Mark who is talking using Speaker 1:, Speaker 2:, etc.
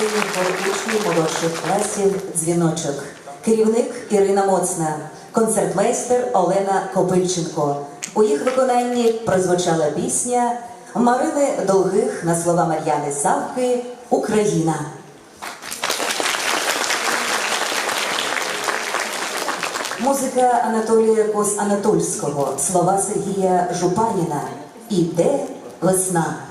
Speaker 1: сцені хор молодших класів дзвіночок. Керівник Ірина Моцна, концертмейстер Олена Копильченко. У їх виконанні прозвучала пісня Марини Долгих на слова Мар'яни Савки Україна. Музика Анатолія Кос Анатольського, слова Сергія Жупаніна. Іде весна.